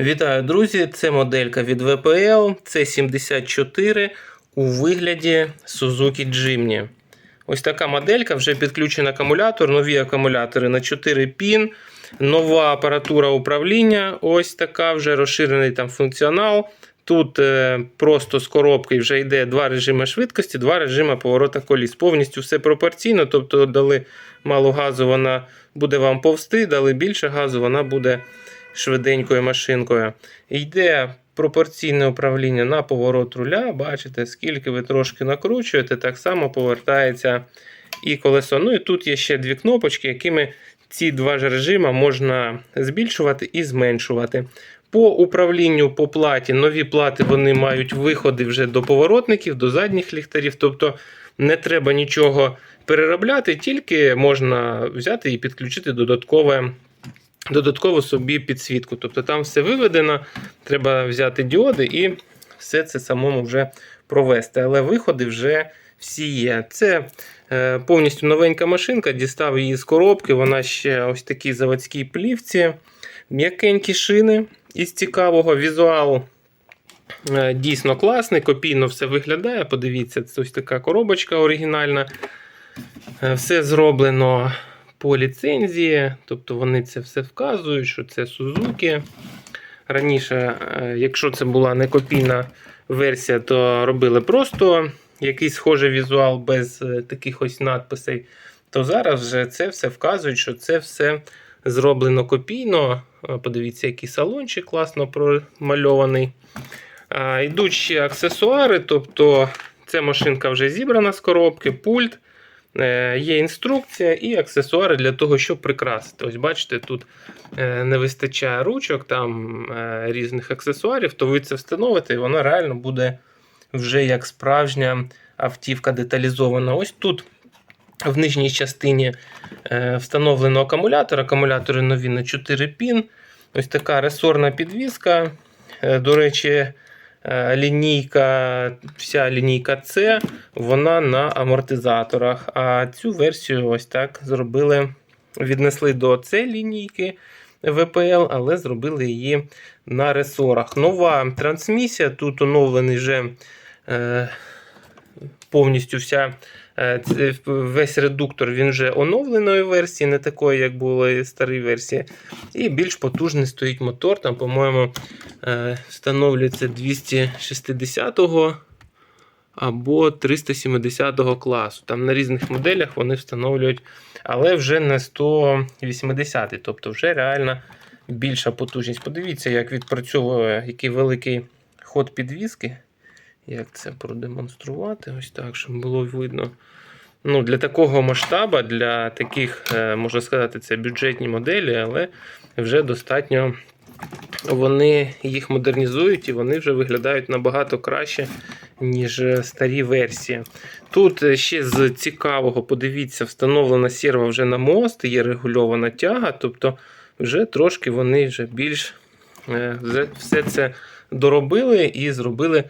Вітаю, друзі! Це моделька від VPL C74 у вигляді Suzuki Jimny. Ось така моделька, вже підключений акумулятор, нові акумулятори на 4 пін, нова апаратура управління. Ось така вже розширений там функціонал. Тут е, просто з коробки вже йде два режими швидкості, два режими поворота коліс. Повністю все пропорційно, тобто дали мало газу, вона буде вам повсти, дали більше газу, вона буде швиденькою машинкою. Йде пропорційне управління на поворот руля. Бачите, скільки ви трошки накручуєте, так само повертається і колесо. Ну і тут є ще дві кнопочки, якими ці два ж режими можна збільшувати і зменшувати. По управлінню по платі, нові плати вони мають виходи вже до поворотників, до задніх ліхтарів. Тобто не треба нічого переробляти, тільки можна взяти і підключити додаткове. Додатково собі підсвітку. Тобто там все виведено, треба взяти діоди і все це самому вже провести. Але виходи вже всі є. Це е, повністю новенька машинка, дістав її з коробки. Вона ще ось такій заводській плівці, м'якенькі шини із цікавого візуал. е, Дійсно класний, копійно все виглядає. Подивіться, це ось така коробочка оригінальна. Е, Все зроблено по ліцензії, тобто вони це все вказують, що це Suzuki. Раніше, е, якщо це була не копійна версія, то робили просто якийсь схожий візуал без е, таких ось надписей. То зараз вже це все вказують, що це все зроблено копійно. Е, Подивіться, який салончик класно промальований. Йдуть ще аксесуари, тобто ця машинка вже зібрана з коробки, пульт. Е, Є інструкція і аксесуари для того, щоб прикрасити. Ось бачите, тут е, не вистачає ручок, там е, різних аксесуарів, то ви це встановите, і вона реально буде вже як справжня автівка деталізована. Ось тут в нижній частині встановлено акумулятор. Акумулятори нові на 4 пін. Ось така ресорна підвіска. До речі, лінійка, вся лінійка C, вона на амортизаторах. А цю версію ось так зробили, віднесли до C лінійки VPL, але зробили її на ресорах. Нова трансмісія, тут оновлений вже е, повністю вся. Е, ц- Весь редуктор він вже оновленої версії, не такої, як були старі версії. І більш потужний стоїть мотор. Там, по-моєму, е, встановлюється 260-го або 370-го класу. Там на різних моделях вони встановлюють, але вже не 180 тобто вже реально більша потужність. Подивіться, як відпрацьовує який великий ход підвіски. Як це продемонструвати? Ось так, щоб було видно. Ну, Для такого масштабу, для таких, е, можна сказати, це бюджетні моделі, але вже достатньо вони їх модернізують і вони вже виглядають набагато краще, ніж старі версії. Тут е, ще з цікавого, подивіться, встановлена серва вже на мост, є регульована тяга, тобто вже трошки вони вже більш е, все це доробили і зробили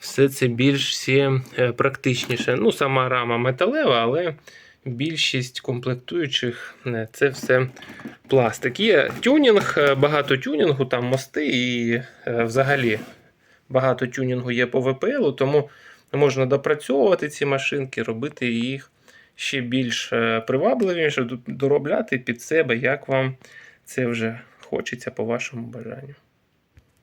все це більш е, практичніше. Ну, сама рама металева, але більшість комплектуючих е, це все пластик. Є тюнінг, е, багато тюнінгу, там мости і взагалі багато тюнінгу є по ВПЛ, тому можна допрацьовувати ці машинки, робити їх ще більш привабливіше, доробляти під себе, як вам це вже хочеться по вашому бажанню.